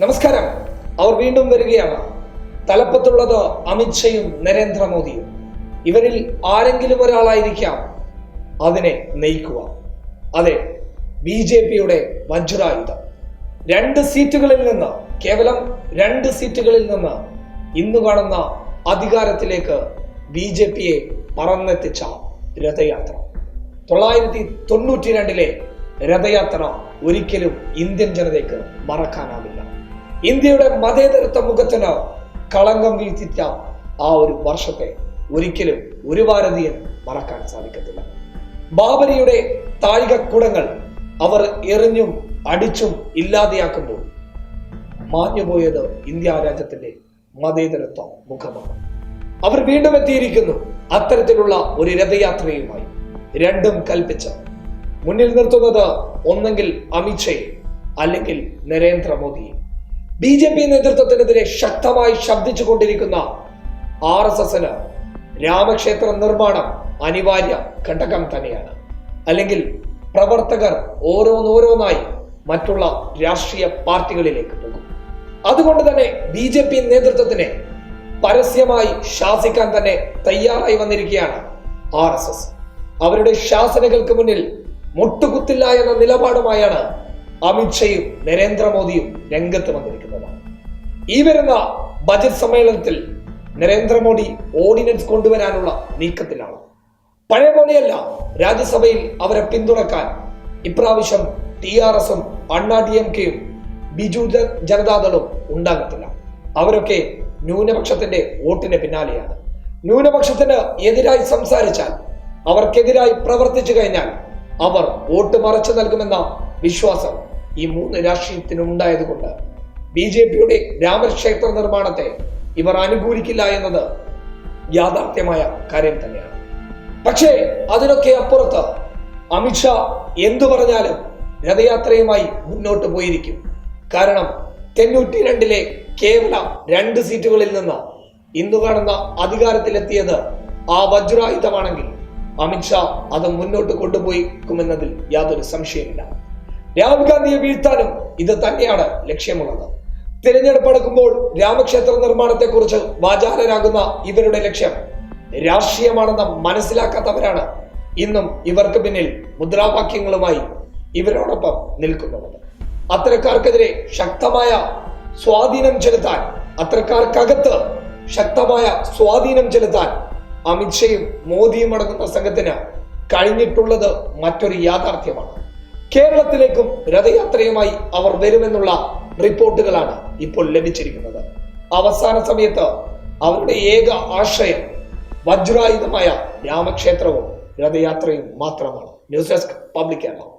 നമസ്കാരം. അവർ വീണ്ടും വരികയാണ്. തലപ്പത്തുള്ളത് അമിത്ഷയും നരേന്ദ്രമോദിയും. ഇവരിൽ ആരെങ്കിലും ഒരാളായിരിക്കാം അതിനെ നയിക്കുക. അതെ ബി ജെ പിയുടെ വജ്രായുധം രണ്ട് സീറ്റുകളിൽ നിന്ന് കേവലം രണ്ട് സീറ്റുകളിൽ നിന്ന് ഇന്ന് കാണുന്ന അധികാരത്തിലേക്ക് ബി ജെ പിയെ പറന്നെത്തിച്ച രഥയാത്ര. തൊള്ളായിരത്തി തൊണ്ണൂറ്റി രണ്ടിലെ രഥയാത്ര ഒരിക്കലും ഇന്ത്യൻ ജനതയ്ക്ക് മറക്കാനാവില്ല. ഇന്ത്യയുടെ മതേതരത്വ മുഖത്തിന് കളങ്കം വീഴ്ത്തിച്ച ആ ഒരു വർഷത്തെ ഒരിക്കലും ഒരു ഭാരതീയൻ മറക്കാൻ സാധിക്കത്തില്ല. ബാബരിയുടെ താഴികക്കുടങ്ങൾ അവർ എറിഞ്ഞും അടിച്ചും ഇല്ലാതെയാക്കുമ്പോൾ മാഞ്ഞുപോയത് ഇന്ത്യ രാജ്യത്തിന്റെ മതേതരത്വ മുഖമാണ്. അവർ വീണ്ടും എത്തിയിരിക്കുന്നു. അത്തരത്തിലുള്ള ഒരു രഥയാത്രയുമായി രണ്ടും കൽപ്പിച്ച് മുന്നിൽ നിർത്തുന്നത് ഒന്നെങ്കിൽ അമിത്ഷയെ അല്ലെങ്കിൽ നരേന്ദ്രമോദിയെ ബി ജെ പി നേതൃത്വത്തിനെതിരെ ശക്തമായി ശബ്ദിച്ചു കൊണ്ടിരിക്കുന്ന ആർ എസ് എസിന് രാമക്ഷേത്ര നിർമ്മാണം അനിവാര്യ ഘടകം തന്നെയാണ്. അല്ലെങ്കിൽ പ്രവർത്തകർ ഓരോന്നോരോന്നായി മറ്റുള്ള രാഷ്ട്രീയ പാർട്ടികളിലേക്ക് പോകും. അതുകൊണ്ട് തന്നെ ബി ജെ പി നേതൃത്വത്തിനെ പരസ്യമായി ശാസിക്കാൻ തന്നെ തയ്യാറായി വന്നിരിക്കുകയാണ് ആർ എസ് എസ്. അവരുടെ ശാസനകൾക്ക് മുന്നിൽ മുട്ടുകുത്തില്ല എന്ന നിലപാടുമായാണ് അമിത്ഷയും നരേന്ദ്രമോദിയും രംഗത്ത് വന്നിരിക്കുന്നത്. ഈ വരുന്ന ബജറ്റ് സമ്മേളനത്തിൽ നരേന്ദ്രമോദി ഓർഡിനൻസ് കൊണ്ടുവരാനുള്ള നീക്കത്തിലാണ്. പഴയ പോലെയല്ല രാജ്യസഭയിൽ അവരെ പിന്തുണക്കാൻ ഇപ്രാവശ്യം ടി ആർ എസും അണ്ണാ ഡി എം കെയും ബിജു ജനതാദളും ഉണ്ടാകത്തില്ല. അവരൊക്കെ ന്യൂനപക്ഷത്തിന്റെ വോട്ടിന് പിന്നാലെയാണ്. ന്യൂനപക്ഷത്തിന് എതിരായി സംസാരിച്ചാൽ അവർക്കെതിരായി പ്രവർത്തിച്ചു കഴിഞ്ഞാൽ അവർ വോട്ട് മറച്ചു നൽകുമെന്ന വിശ്വാസം ഈ മൂന്ന് രാഷ്ട്രീയത്തിനും ഉണ്ടായതുകൊണ്ട് ബി ജെ പിയുടെ രാമക്ഷേത്ര നിർമ്മാണത്തെ ഇവർ അനുകൂലിക്കില്ല എന്നത് യാഥാർത്ഥ്യമായ കാര്യം തന്നെയാണ്. പക്ഷേ അതിനൊക്കെ അപ്പുറത്ത് അമിത്ഷാ എന്തു പറഞ്ഞാലും രഥയാത്രയുമായി മുന്നോട്ട് പോയിരിക്കും. കാരണം തൊണ്ണൂറ്റി രണ്ടിലെ കേവല രണ്ട് സീറ്റുകളിൽ നിന്ന് ഇന്ന് കാണുന്ന അധികാരത്തിലെത്തിയത് ആ വജ്രായുധമാണെങ്കിൽ അമിത്ഷാ അത് മുന്നോട്ട് കൊണ്ടുപോയിക്കുമെന്നതിൽ യാതൊരു സംശയമില്ല രാഹുൽ ഗാന്ധിയെ വീഴ്ത്താനും ഇത് തന്നെയാണ് ലക്ഷ്യമുള്ളത്. തിരഞ്ഞെടുപ്പ് അടുക്കുമ്പോൾ രാമക്ഷേത്ര നിർമ്മാണത്തെക്കുറിച്ച് വാചാലരാകുന്ന ഇവരുടെ ലക്ഷ്യം രാഷ്ട്രീയമാണെന്ന് മനസ്സിലാക്കാത്തവരാണ് ഇന്നും ഇവർക്ക് പിന്നിൽ മുദ്രാവാക്യങ്ങളുമായി ഇവരോടൊപ്പം നിൽക്കുന്നത്. അത്തരക്കാർക്കെതിരെ ശക്തമായ സ്വാധീനം ചെലുത്താൻ അത്തരക്കാർക്കകത്ത് ശക്തമായ സ്വാധീനം ചെലുത്താൻ അമിത്ഷയും മോദിയും അടങ്ങുന്ന സംഘത്തിന് കഴിഞ്ഞിട്ടുള്ളത് മറ്റൊരു യാഥാർത്ഥ്യമാണ്. കേരളത്തിലേക്കും രഥയാത്രയുമായി അവർ വരുമെന്നുള്ള റിപ്പോർട്ടുകളാണ് ഇപ്പോൾ ലഭിച്ചിരിക്കുന്നത്. അവസാന സമയത്ത് അവരുടെ ഏക ആശയം വജ്രായുധമായ രാമക്ഷേത്രവും രഥയാത്രയും മാത്രമാണ്. News desk public Kerala.